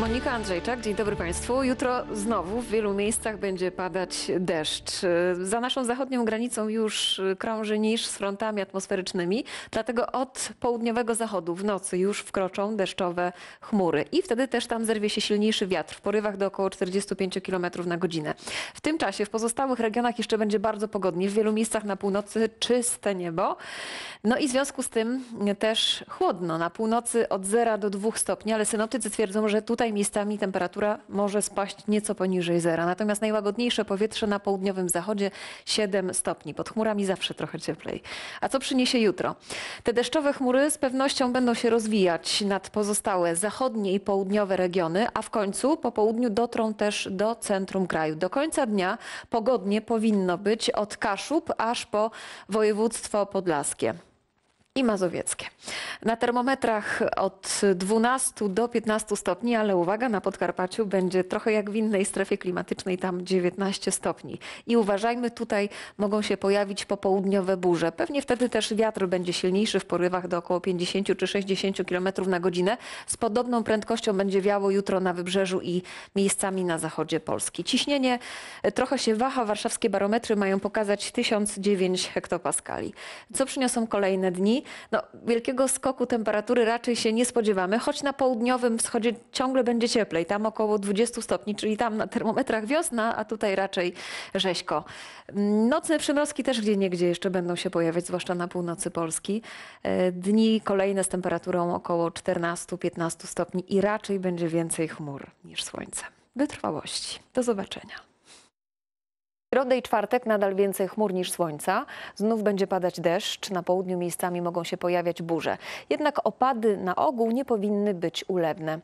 Monika Andrzejczak, dzień dobry Państwu. Jutro znowu w wielu miejscach będzie padać deszcz. Za naszą zachodnią granicą już krąży niż z frontami atmosferycznymi, dlatego od południowego zachodu w nocy już wkroczą deszczowe chmury i wtedy też tam zerwie się silniejszy wiatr w porywach do około 45 km na godzinę. W tym czasie w pozostałych regionach jeszcze będzie bardzo pogodnie. W wielu miejscach na północy czyste niebo. No i w związku z tym też chłodno. Na północy od 0 do 2 stopni, ale synoptycy twierdzą, że tutaj miejscami temperatura może spaść nieco poniżej zera. Natomiast najłagodniejsze powietrze na południowym zachodzie 7 stopni. Pod chmurami zawsze trochę cieplej. A co przyniesie jutro? Te deszczowe chmury z pewnością będą się rozwijać nad pozostałe zachodnie i południowe regiony, a w końcu po południu dotrą też do centrum kraju. Do końca dnia pogodnie powinno być od Kaszub aż po województwo podlaskie i mazowieckie. Na termometrach od 12 do 15 stopni, ale uwaga, na Podkarpaciu będzie trochę jak w innej strefie klimatycznej, tam 19 stopni. I uważajmy, tutaj mogą się pojawić popołudniowe burze. Pewnie wtedy też wiatr będzie silniejszy w porywach do około 50 czy 60 km na godzinę. Z podobną prędkością będzie wiało jutro na wybrzeżu i miejscami na zachodzie Polski. Ciśnienie trochę się waha. Warszawskie barometry mają pokazać 1009 hektopaskali. Co przyniosą kolejne dni? No, wielkiego skoku temperatury raczej się nie spodziewamy, choć na południowym wschodzie ciągle będzie cieplej, tam około 20 stopni, czyli tam na termometrach wiosna, a tutaj raczej rzeźko. Nocne przymrozki też gdzie niegdzie jeszcze będą się pojawiać, zwłaszcza na północy Polski. E, Dni kolejne z temperaturą około 14-15 stopni i raczej będzie więcej chmur niż słońca. Wytrwałości. Do zobaczenia. Środę i czwartek nadal więcej chmur niż słońca. Znów będzie padać deszcz. Na południu miejscami mogą się pojawiać burze. Jednak opady na ogół nie powinny być ulewne.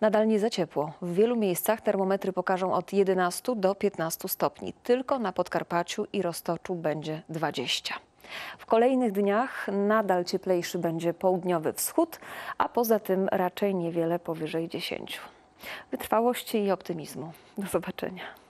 Nadal nie za ciepło. W wielu miejscach termometry pokażą od 11 do 15 stopni. Tylko na Podkarpaciu i Roztoczu będzie 20. W kolejnych dniach nadal cieplejszy będzie południowy wschód, a poza tym raczej niewiele powyżej 10. Wytrwałości i optymizmu. Do zobaczenia.